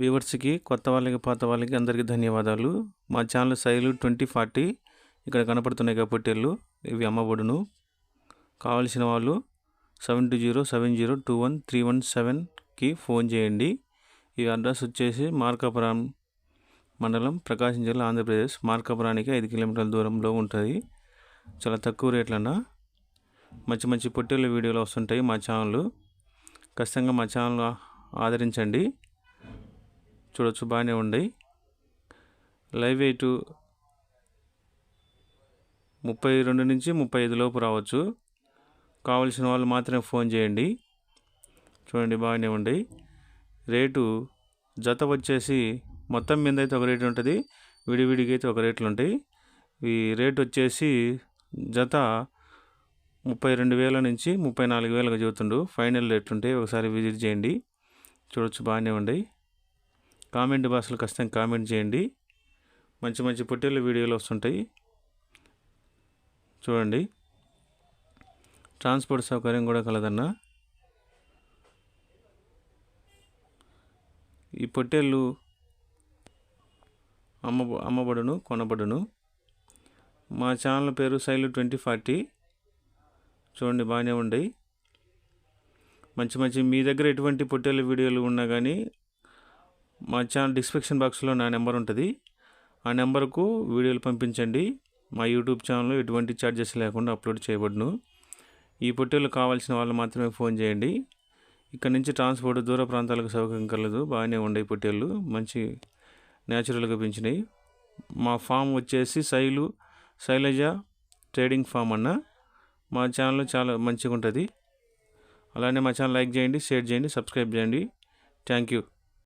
వ్యూవర్స్కి కొత్త వాళ్ళకి పాత వాళ్ళకి అందరికీ ధన్యవాదాలు. మా ఛానల్ శైలు ట్వంటీ ఫార్టీ ఇక్కడ కనపడుతున్నాయి కాబట్టి పొట్టేళ్ళు ఇవి అమ్మబడును కావలసిన వాళ్ళు seven two zero seven zero two one three one సెవెన్కి ఫోన్ చేయండి. ఈ అడ్రస్ వచ్చేసి మార్కాపురం మండలం ప్రకాశం జిల్లా ఆంధ్రప్రదేశ్. మార్కాపురానికి ఐదు కిలోమీటర్ల దూరంలో ఉంటుంది. చాలా తక్కువ రేట్లన్న మంచి మంచి పొట్టేళ్ళ వీడియోలు వస్తుంటాయి మా ఛానల్ ఖచ్చితంగా మా ఛానల్ ఆదరించండి. చూడొచ్చు బాగానే ఉన్నాయి లైవ్ వెయిట్ ముప్పై రెండు నుంచి ముప్పై ఐదు లోపు రావచ్చు. కావలసిన వాళ్ళు మాత్రమే ఫోన్ చేయండి. చూడండి బాగానే ఉన్నాయి రేటు జత వచ్చేసి మొత్తం మీద అయితే ఒక రేటు ఉంటుంది విడివిడిగా అయితే ఒక రేట్లు ఉంటాయి. ఈ రేట్ వచ్చేసి జత ముప్పై రెండు వేల నుంచి ముప్పై నాలుగు వేలుగా చెబుతుండు. ఫైనల్ రేట్లు ఉంటాయి ఒకసారి విజిట్ చేయండి. చూడొచ్చు బాగానే ఉన్నాయి కామెంట్ బాక్స్లో ఖచ్చితంగా కామెంట్ చేయండి. మంచి మంచి పొట్టేళ్ళ వీడియోలు వస్తుంటాయి. చూడండి. ట్రాన్స్పోర్ట్ సౌకర్యం కూడా కలదన్నా. ఈ పొట్టేళ్ళు అమ్మ అమ్మబడును కొనబడును. మా ఛానల్ పేరు శైలు ట్వంటీ ఫార్టీ. చూడండి బాగానే ఉండయి మంచి మంచి మీ దగ్గర ఎటువంటి పొట్టేళ్ళ వీడియోలు ఉన్నా కానీ మా ఛానల్ డిస్క్రిప్షన్ బాక్స్లో నా నెంబర్ ఉంటుంది. ఆ నెంబర్కు వీడియోలు పంపించండి. మా యూట్యూబ్ ఛానల్లో ఎటువంటి ఛార్జెస్ లేకుండా అప్లోడ్ చేయబడును. ఈ పొట్టేలు కావాల్సిన వాళ్ళు మాత్రమే ఫోన్ చేయండి. ఇక్కడ నుంచి ట్రాన్స్పోర్ట్ దూర ప్రాంతాలకు సౌకర్యం కలదు. బాగానే ఉండే పొట్టేళ్ళు మంచి న్యాచురల్గా పెంచినాయి. మా ఫామ్ వచ్చేసి శైలు శైలజ ట్రేడింగ్ ఫామ్ అన్న. మా ఛానల్ చాలా మంచిగా ఉంటుంది అలానే మా ఛానల్ లైక్ చేయండి షేర్ చేయండి సబ్స్క్రైబ్ చేయండి. Thank you